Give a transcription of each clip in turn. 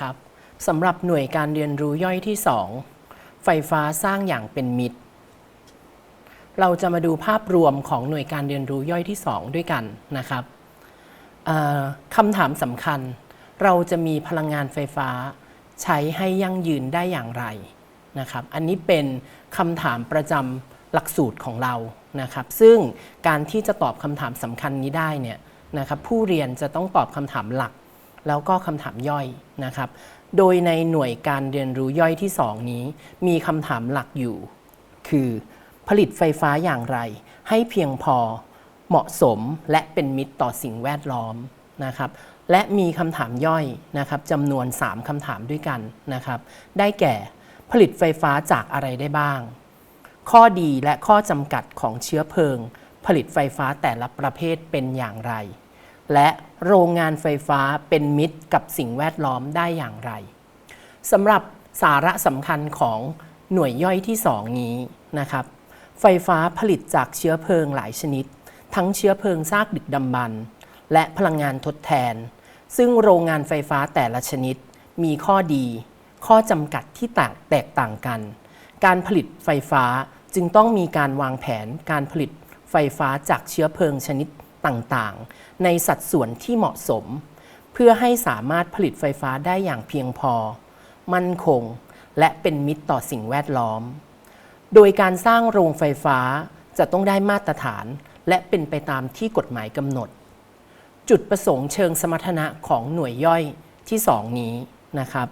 สวัสดีครับสำหรับหน่วยการเรียนรู้ย่อยที่ 2 ไฟฟ้าสร้างอย่างเป็นมิตร เราจะมาดูภาพรวมของหน่วยการเรียนรู้ย่อยที่ 2 ด้วยกันนะครับคำถามสำคัญ เราจะมีพลังงานไฟฟ้าใช้ให้ยั่งยืนได้อย่างไรนะครับ อันนี้เป็นคำถามประจำหลักสูตรของเรานะครับ ซึ่งการที่จะตอบคำถามสำคัญนี้ได้เนี่ยนะครับผู้เรียนจะต้องตอบคำถามหลัก แล้วก็คำถามย่อยนะครับ โดยในหน่วยการเรียนรู้ย่อยที่ 2 นี้ มีคำถามหลักอยู่ คือ ผลิตไฟฟ้าอย่างไร ให้เพียงพอเหมาะสมและเป็นมิตรต่อสิ่งแวดล้อมนะครับ และมีคำถามย่อยนะครับจำนวน 3คำถามด้วยกันนะครับ ได้แก่ผลิตไฟฟ้าจากอะไรได้บ้าง ข้อดีและข้อจำกัดของเชื้อเพลิง ผลิตไฟฟ้าแต่ละประเภทเป็นอย่างไร และโรงงานไฟฟ้าเป็นมิตรกับสิ่งแวดล้อมได้อย่างไรสำหรับสาระสำคัญของหน่วยย่อยที่ 2 นี้นะครับ ไฟฟ้าผลิตจากเชื้อเพลิงหลายชนิด ทั้งเชื้อเพลิงซากดึกดำบรรและพลังงานทดแทน ซึ่งโรงงานไฟฟ้าแต่ละชนิดมีข้อดี ข้อจำกัดที่ต่างแตกต่างกัน การผลิตไฟฟ้าจึงต้องมีการวางแผนการผลิตไฟฟ้าจากเชื้อเพลิงชนิด ต่างๆ ในสัดส่วนที่เหมาะสม เพื่อให้สามารถผลิตไฟฟ้าได้อย่างเพียงพอ มั่นคง และเป็นมิตรต่อสิ่งแวดล้อม โดยการสร้างโรงไฟฟ้าจะต้องได้มาตรฐาน และเป็นไปตามที่กฎหมายกำหนด จุดประสงค์เชิงสมรรถนะของหน่วยย่อยที่ 2 นี้นะครับ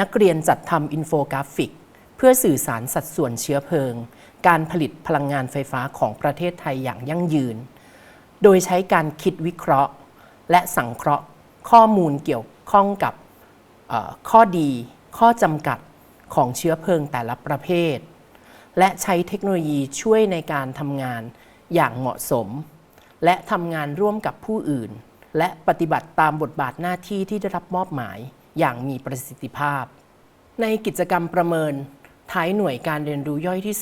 นักเรียนจัดทำอินโฟกราฟิก เพื่อสื่อสารสัดส่วนเชื้อเพลิง การผลิตพลังงานไฟฟ้าของประเทศไทยอย่างยั่งยืน โดยใช้การคิดวิเคราะห์ และสังเคราะห์ข้อมูลเกี่ยวข้องกับข้อดี ข้อจำกัดของเชื้อเพลิงแต่ละประเภท และใช้เทคโนโลยีช่วยในการทำงานอย่างเหมาะสม และทำงานร่วมกับผู้อื่น และปฏิบัติตามบทบาทหน้าที่ที่ได้รับมอบหมายอย่างมีประสิทธิภาพ ในกิจกรรมประเมินท้ายหน่วยการเรียนรู้ย่อยที่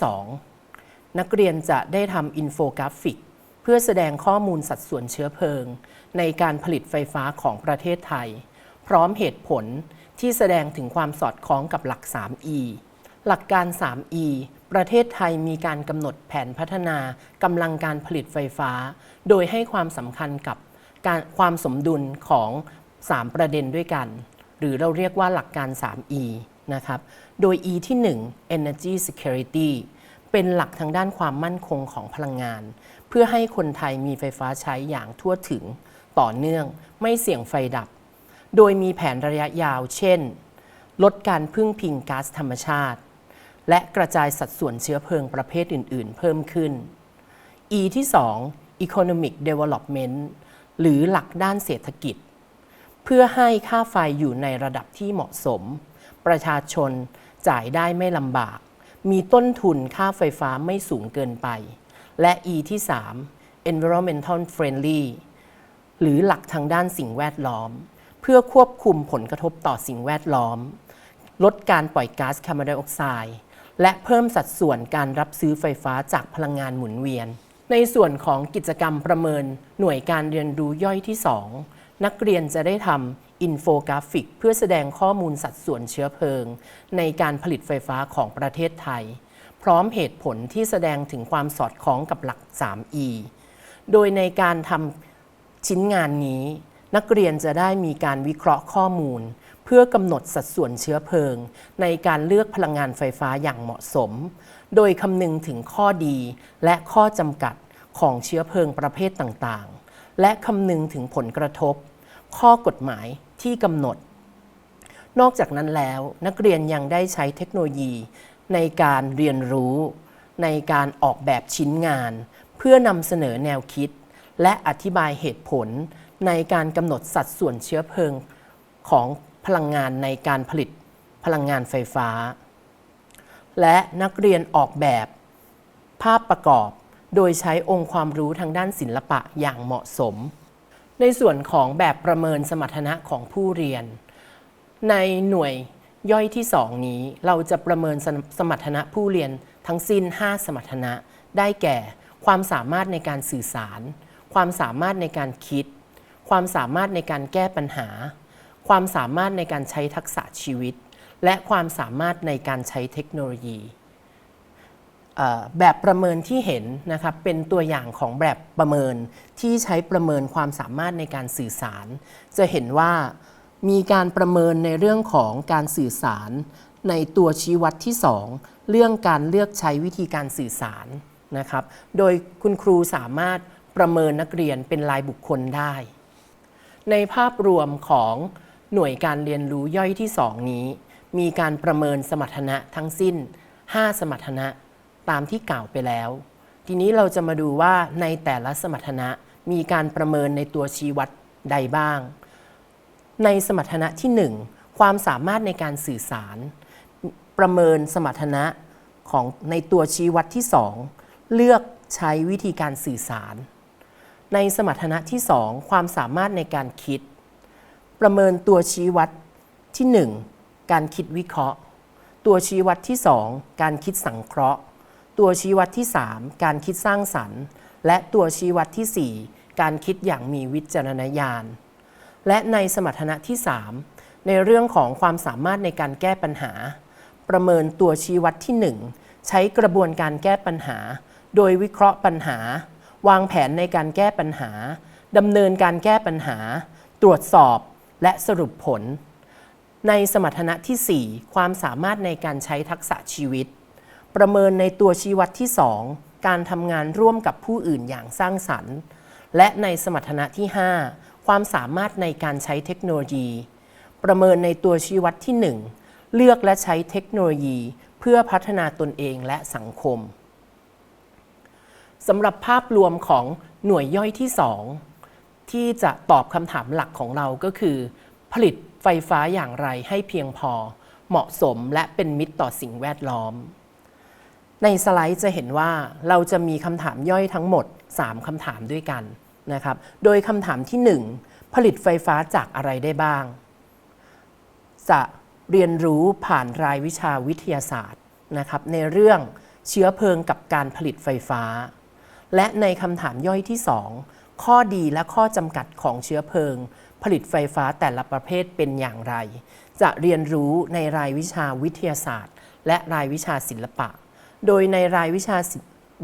2 นักเรียนจะได้ทำอินโฟกราฟิก เพื่อแสดงข้อมูลสัดส่วนเชื้อเพลิง ในการผลิตไฟฟ้าของประเทศไทย พร้อมเหตุผลที่แสดงถึงความสอดคล้องกับหลัก 3E หลักการ 3E ประเทศไทยมีการกำหนดแผนพัฒนากำลังการผลิตไฟฟ้า โดยให้ความสำคัญกับการความสมดุลของ 3 ประเด็นด้วยกัน หรือเราเรียกว่าหลักการ 3E นะครับ โดย E ที่ 1 Energy Security เป็นหลักทางด้านความมั่นคงของพลังงาน เพื่อให้คนไทยมีไฟฟ้าใช้อย่างทั่วถึงต่อเนื่อง ไม่เสี่ยงไฟดับ โดยมีแผนระยะยาว เช่น ลดการพึ่งพิงก๊าซธรรมชาติ และกระจายสัดส่วนเชื้อเพลิงประเภทอื่น ๆ เพิ่มขึ้น E ที่ 2 Economic Development หรือหลักด้านเศรษฐกิจ เพื่อให้ค่าไฟอยู่ในระดับที่เหมาะสม ประชาชนจ่ายได้ไม่ลำบาก มีต้นทุนค่าไฟฟ้าไม่สูงเกินไป และ E ที่ 3 Environmental Friendly หรือหลักทางด้านสิ่งแวดล้อม เพื่อควบคุมผลกระทบต่อสิ่งแวดล้อม ลดการปล่อยก๊าซคาร์บอนไดออกไซด์และเพิ่มสัดส่วนการรับซื้อไฟฟ้าจากพลังงานหมุนเวียน ในส่วนของกิจกรรมประเมินหน่วยการเรียนรู้ย่อยที่ 2 นักเรียนจะได้ทำ อินโฟกราฟิก เพื่อแสดงข้อมูลสัดส่วนเชื้อเพลิง ในการผลิตไฟฟ้าของประเทศไทย พร้อมเหตุผลที่แสดงถึงความสอดคล้องกับหลัก 3E โดยในการทำชิ้นงานนี้ นักเรียนจะได้มีการวิเคราะห์ข้อมูล เพื่อกำหนดสัดส่วนเชื้อเพลิง ในการเลือกพลังงานไฟฟ้าอย่างเหมาะสม โดยคำนึงถึงข้อดีและข้อจำกัดของเชื้อเพลิงประเภทต่างๆ และคำนึงถึงผลกระทบ ข้อกฎหมาย ที่กำหนด นอกจากนั้นแล้วนักเรียนยังได้ใช้เทคโนโลยีในการเรียนรู้ ในการออกแบบชิ้นงาน เพื่อนำเสนอแนวคิด และอธิบายเหตุผล ในการกำหนดสัดส่วนเชื้อเพลิงของพลังงานในการผลิตพลังงานไฟฟ้า และนักเรียนออกแบบ ภาพประกอบ โดยใช้องค์ความรู้ทางด้านศิลปะอย่างเหมาะสม ในส่วนของแบบประเมินสมรรถนะของผู้เรียน ในหน่วยย่อยที่ 2 นี้ เราจะประเมินสมรรถนะผู้เรียนทั้งสิ้น 5 สมรรถนะ ได้แก่ ความสามารถในการสื่อสาร ความสามารถในการคิด ความสามารถในการแก้ปัญหา ความสามารถในการใช้ทักษะชีวิต และความสามารถในการใช้เทคโนโลยี แบบประเมินที่เห็นนะครับเป็นตัวอย่างของแบบประเมินที่ใช้ประเมินความสามารถในการสื่อสาร จะเห็นว่ามีการประเมินในเรื่องของการสื่อสาร ในตัวชี้วัดที่ 2 เรื่องการเลือกใช้วิธีการสื่อสารนะครับ โดยคุณครูสามารถประเมินนักเรียนเป็นรายบุคคลได้ ในภาพรวมของหน่วยการเรียนรู้ย่อยที่ 2 นี้ มีการประเมินสมรรถนะทั้งสิ้น 5 สมรรถนะ ตามที่กล่าวไปแล้ว ทีนี้เราจะมาดูว่าในแต่ละสมรรถนะมีการประเมินในตัวชี้วัดใดบ้าง ในสมรรถนะที่ 1 ความสามารถในการสื่อสาร ประเมินสมรรถนะของในตัวชี้วัดที่ 2 เลือกใช้วิธีการสื่อสาร ในสมรรถนะที่ 2 ความสามารถในการคิด ประเมินตัวชี้วัดที่ 1 การคิดวิเคราะห์ ตัวชี้วัดที่ 2 การคิดสังเคราะห์ ตัวชี้วัดที่ 3 การคิดสร้างสรรค์ และตัวชี้วัดทีสี่ 4 การคิดอย่างมีวิจารณญาณ และในสมรรถนะที่ 3 ในเรื่องของความสามารถในการแก้ปัญหา ประเมินตัวชี้วัดที่ 1 ใช้กระบวนการแก้ปัญหา โดยวิเคราะห์ปัญหา วางแผนในการแก้ปัญหาดำเนินการแก้ปัญหา ตรวจสอบและสรุปผล ในสมรรถนะทีสี่4 ความสามารถในการใช้ทักษะชีวิต ประเมินในตัวชี้วัดที่ 2 การทำงานร่วมกับผู้อื่นอย่างสร้างสรรค์ และในสมรรถนะที่ 5 ความสามารถในการใช้เทคโนโลยี ประเมินในตัวชี้วัดที่ 1 เลือกและใช้เทคโนโลยี เพื่อพัฒนาตนเองและสังคมสำหรับภาพรวมของหน่วยย่อยที่ 2 ที่จะตอบคำถามหลักของเราก็คือ ผลิตไฟฟ้าอย่างไรให้เพียงพอ เหมาะสมและเป็นมิตรต่อสิ่งแวดล้อม ในสไลด์จะเห็นว่าเราจะมีคำถามย่อยทั้งหมด 3คำถามด้วยกันนะครับ โดยคำถามที่ 1 ผลิตไฟฟ้าจากอะไรได้บ้าง จะเรียนรู้ผ่านรายวิชาวิทยาศาสตร์นะครับ ในเรื่องเชื้อเพลิงกับการผลิตไฟฟ้า และในคำถามย่อยที่ 2 ข้อดีและข้อจำกัดของเชื้อเพลิง ผลิตไฟฟ้าแต่ละประเภทเป็นอย่างไร จะเรียนรู้ในรายวิชาวิทยาศาสตร์ และรายวิชาศิลปะ โดยในรายวิชา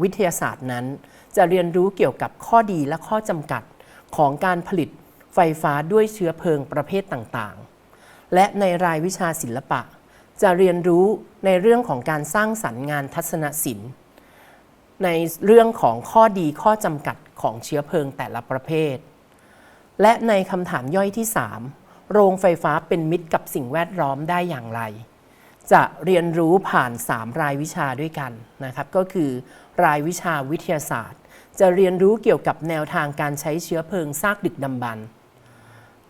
วิทยาศาสตร์นั้น จะเรียนรู้เกี่ยวกับข้อดีและข้อจำกัดของการผลิตไฟฟ้าด้วยเชื้อเพลิงประเภทต่างๆ และในรายวิชาศิลปะ จะเรียนรู้ในเรื่องของการสร้างสรรค์งานทัศนศิลป์ ในเรื่องของข้อดีข้อจำกัดของเชื้อเพลิงแต่ละประเภท และในคำถามย่อยที่ 3 โรงไฟฟ้าเป็นมิตรกับสิ่งแวดล้อมได้อย่างไร จะเรียนรู้ผ่าน 3 รายวิชาด้วยกันนะครับ ก็คือรายวิชาวิทยาศาสตร์ จะเรียนรู้เกี่ยวกับแนวทางการใช้เชื้อเพลิงซากดึกดำบรรพ์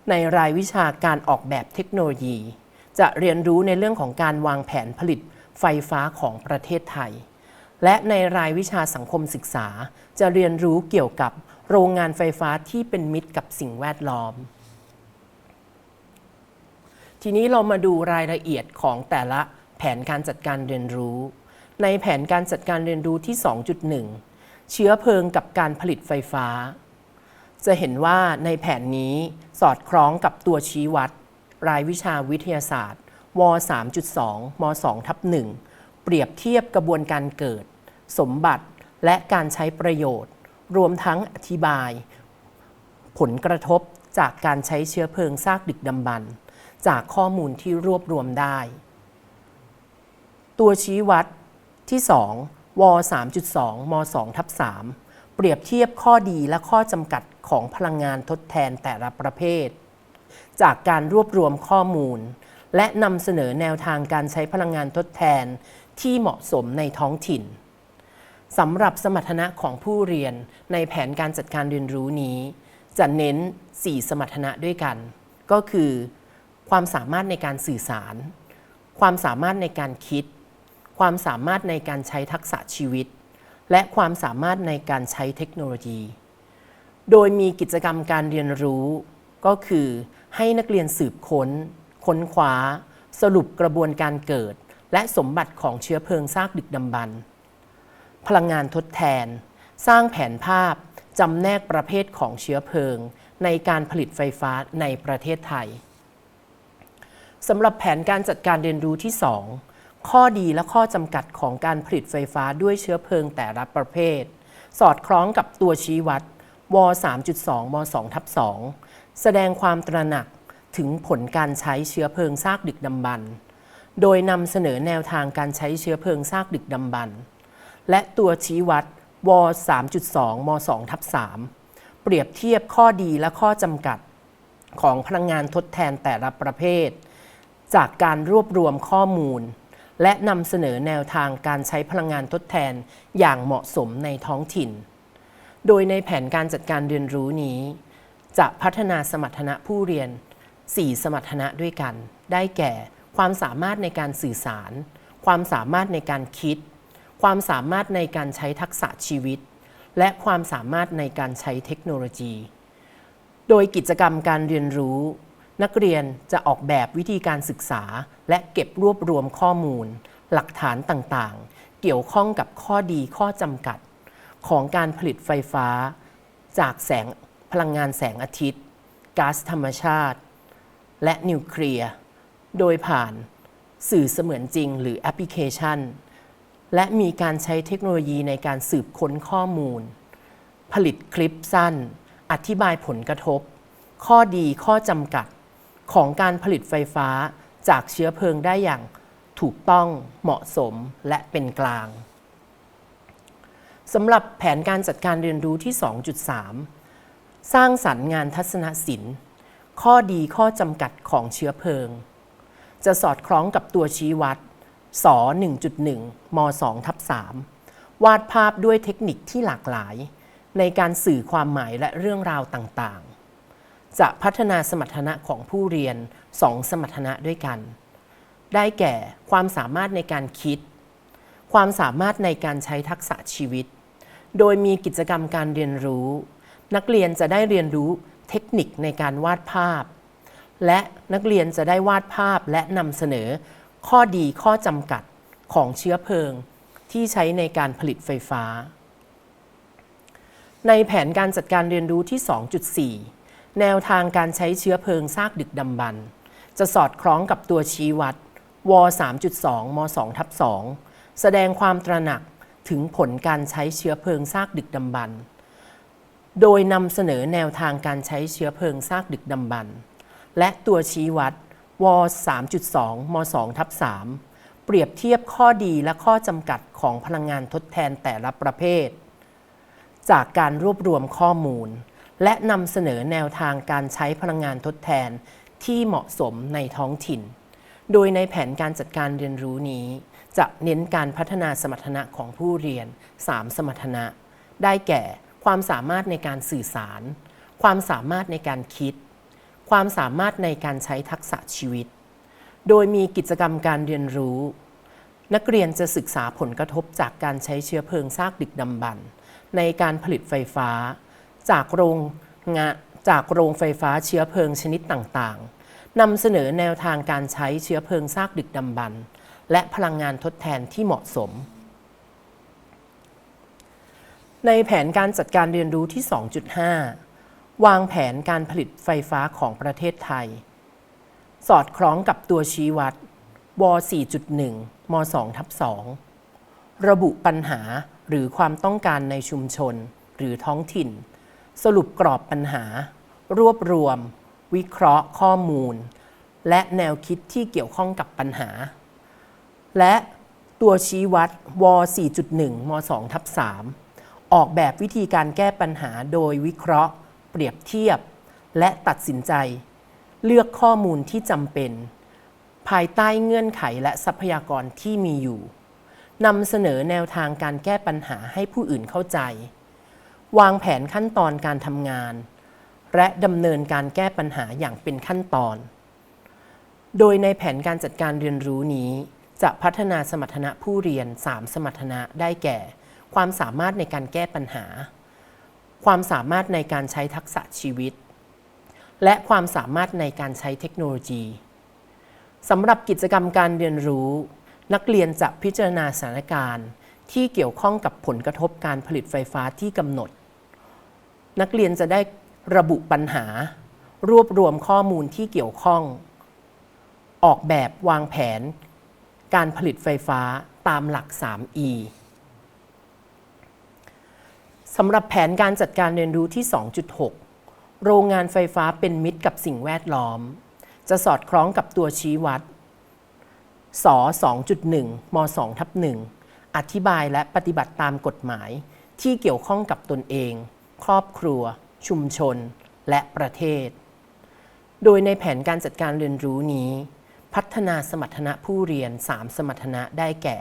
ในรายวิชาการออกแบบเทคโนโลยี จะเรียนรู้ในเรื่องของการวางแผนผลิตไฟฟ้าของประเทศไทย และในรายวิชาสังคมศึกษา จะเรียนรู้เกี่ยวกับโรงงานไฟฟ้าที่เป็นมิตรกับสิ่งแวดล้อม ทีนี้เรามาดูรายละเอียดของแต่ละแผนการจัดการเรียนรู้ ในแผนการจัดการเรียนรู้ที่ 2.1 เชื้อเพลิงกับการผลิตไฟฟ้า จะเห็นว่าในแผนนี้สอดคล้องกับตัวชี้วัด รายวิชาวิทยาศาสตร์ว3.2ม2ทับ1เปรียบเทียบกระบวนการเกิด สมบัติและการใช้ประโยชน์ รวมทั้งอธิบาย ผลกระทบจากการใช้เชื้อเพลิงซากดึกดำบรรพ์ จากข้อมูลที่รวบรวมได้ ตัวชี้วัดที่ 2 ว 3.2 ม 2 ทับ 3 เปรียบเทียบข้อดีและข้อจำกัดของพลังงานทดแทนแต่ละประเภท จากการรวบรวมข้อมูล และนำเสนอแนวทางการใช้พลังงานทดแทนที่เหมาะสมในท้องถิ่นสำหรับสมรรถนะของผู้เรียนในแผนการจัดการเรียนรู้นี้ จะเน้น 4 สมรรถนะด้วยกัน ก็คือ ความสามารถในการสื่อสาร ความสามารถในการคิด ความสามารถในการใช้ทักษะชีวิต และความสามารถในการใช้เทคโนโลยี โดยมีกิจกรรมการเรียนรู้ก็คือให้นักเรียนสืบค้น ค้นคว้า สรุปกระบวนการเกิด และสมบัติของเชื้อเพลิงซากดึกดำบรรพ์พลังงานทดแทน สร้างแผนภาพจำแนกประเภทของเชื้อเพลิง ในการผลิตไฟฟ้าในประเทศไทย สำหรับแผนการจัดการเรียนรู้ที่ 2 ข้อดีและข้อจำกัดของการผลิตไฟฟ้าด้วยเชื้อเพลิงแต่ละประเภท สอดคล้องกับตัวชี้วัดว3.2ม2ทับ2แสดงความตระหนักถึงผลการใช้เชื้อเพลิงซากดึกดำบรรพ์โดยนำเสนอแนวทางการใช้เชื้อเพลิงซากดึกดำบรรพ์และตัวชี้วัดว3.2ม2ทับ3เปรียบเทียบข้อดีและข้อจำกัดของพลังงานทดแทนแต่ละประเภท จากการรวบรวมข้อมูล และนำเสนอแนวทางการใช้พลังงานทดแทนอย่างเหมาะสมในท้องถิ่น โดยในแผนการจัดการเรียนรู้นี้ จะพัฒนาสมรรถนะผู้เรียน 4 สมรรถนะด้วยกัน ได้แก่ ความสามารถในการสื่อสาร ความสามารถในการคิด ความสามารถในการใช้ทักษะชีวิต และความสามารถในการใช้เทคโนโลยี โดยกิจกรรมการเรียนรู้ นักเรียนจะออกแบบวิธีการศึกษา และเก็บรวบรวมข้อมูล หลักฐานต่างๆ เกี่ยวข้องกับข้อดีข้อจำกัด ของการผลิตไฟฟ้า จากแสงพลังงานแสงอาทิตย์ก๊าซธรรมชาติ และนิวเคลียร์โดยผ่านสื่อเสมือนจริงหรือแอปพลิเคชัน และมีการใช้เทคโนโลยีในการสืบค้นข้อมูล ผลิตคลิปสั้น อธิบายผลกระทบ ข้อดีข้อจำกัด ของการผลิตไฟฟ้าจากเชื้อเพลิงได้อย่างถูกต้องเหมาะสมและเป็นกลางสำหรับแผนการจัดการเรียนรู้ที่ 2.3 สร้างสรรค์งานทัศนศิลป์ ข้อดีข้อจำกัดของเชื้อเพลิง จะสอดคล้องกับตัวชี้วัดส1.1ม2ทับ3วาดภาพด้วยเทคนิคที่หลากหลาย ในการสื่อความหมายและเรื่องราวต่างๆ จะพัฒนาสมรรถนะของผู้เรียน2สมรรถนะด้วยกัน ได้แก่ความสามารถในการคิด ความสามารถในการใช้ทักษะชีวิต โดยมีกิจกรรมการเรียนรู้ นักเรียนจะได้เรียนรู้เทคนิคในการวาดภาพ และนักเรียนจะได้วาดภาพและนำเสนอ ข้อดีข้อจำกัดของเชื้อเพลิงที่ใช้ในการผลิตไฟฟ้า ในแผนการจัดการเรียนรู้ที่ 2.4 แนวทางการใช้เชื้อเพลิงซากดึกดำบรรพ์จะสอดคล้องกับตัวชี้วัดว3.2ม2ทับ2แสดงความตระหนักถึงผลการใช้เชื้อเพลิงซากดึกดำบรรพ์โดยนำเสนอแนวทางการใช้เชื้อเพลิงซากดึกดำบรรพ์และตัวชี้วัดว3.2ม2ทับ3เปรียบเทียบข้อดีและข้อจำกัดของพลังงานทดแทนแต่ละประเภท จากการรวบรวมข้อมูล และนำเสนอแนวทางการใช้พลังงานทดแทนที่เหมาะสมในท้องถิ่น โดยในแผนการจัดการเรียนรู้นี้ จะเน้นการพัฒนาสมรรถนะของผู้เรียน 3 สมรรถนะ ได้แก่ความสามารถในการสื่อสาร ความสามารถในการคิด ความสามารถในการใช้ทักษะชีวิต โดยมีกิจกรรมการเรียนรู้ นักเรียนจะศึกษาผลกระทบจากการใช้เชื้อเพลิงซากดึกดำบรรพ์ในการผลิตไฟฟ้า จากโรงงานจากโรงไฟฟ้าเชื้อเพลิงชนิดต่างๆนำเสนอแนวทางการใช้เชื้อเพลิงซากดึกดำบรรพ์และพลังงานทดแทนที่เหมาะสม ในแผนการจัดการเรียนรู้ที่ 2.5 วางแผนการผลิตไฟฟ้าของประเทศไทย สอดคล้องกับตัวชี้วัดว 4.1 ม 2 ทับ 2 ระบุปัญหาหรือความต้องการในชุมชนหรือท้องถิ่น สรุปกรอบปัญหา รวบรวม วิเคราะห์ข้อมูล และแนวคิดที่เกี่ยวข้องกับปัญหา และตัวชี้วัดว 4.1 ม 2 ทับ 3 ออกแบบวิธีการแก้ปัญหาโดยวิเคราะห์ เปรียบเทียบ และตัดสินใจ เลือกข้อมูลที่จำเป็น ภายใต้เงื่อนไขและทรัพยากรที่มีอยู่นำเสนอแนวทางการแก้ปัญหาให้ผู้อื่นเข้าใจ วางแผนขั้นตอนการทำงาน และดำเนินการแก้ปัญหาอย่างเป็นขั้นตอน โดยในแผนการจัดการเรียนรู้นี้ จะพัฒนาสมรรถนะผู้เรียน 3 สมรรถนะได้แก่ ความสามารถในการแก้ปัญหา ความสามารถในการใช้ทักษะชีวิต และความสามารถในการใช้เทคโนโลยีสำหรับกิจกรรมการเรียนรู้ นักเรียนจะพิจารณาสถานการณ์ที่เกี่ยวข้องกับผลกระทบการผลิตไฟฟ้าที่กำหนด นักเรียนจะได้ระบุปัญหา รวบรวมข้อมูลที่เกี่ยวข้อง ออกแบบวางแผน การผลิตไฟฟ้าตามหลัก 3E สำหรับแผนการจัดการเรียนรู้ที่ 2.6 โรงงานไฟฟ้าเป็นมิตรกับสิ่งแวดล้อม จะสอดคล้องกับตัวชี้วัดส2.1ม2ทับ1อธิบายและปฏิบัติตามกฎหมายที่เกี่ยวข้องกับตนเอง ครอบครัว ชุมชน และประเทศ โดยในแผนการจัดการเรียนรู้นี้ พัฒนาสมรรถนะผู้เรียน 3 สมรรถนะได้แก่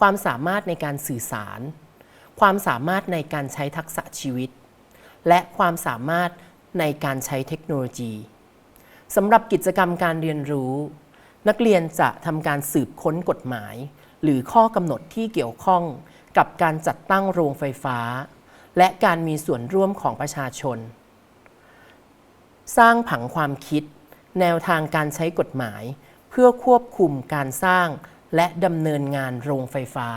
ความสามารถในการสื่อสาร ความสามารถในการใช้ทักษะชีวิต และความสามารถในการใช้เทคโนโลยีสำหรับกิจกรรมการเรียนรู้ นักเรียนจะทำการสืบค้นกฎหมาย หรือข้อกำหนดที่เกี่ยวข้องกับการจัดตั้งโรงไฟฟ้า และการมีส่วนร่วมของประชาชน สร้างผังความคิด แนวทางการใช้กฎหมาย เพื่อควบคุมการสร้างและดำเนินงานโรงไฟฟ้า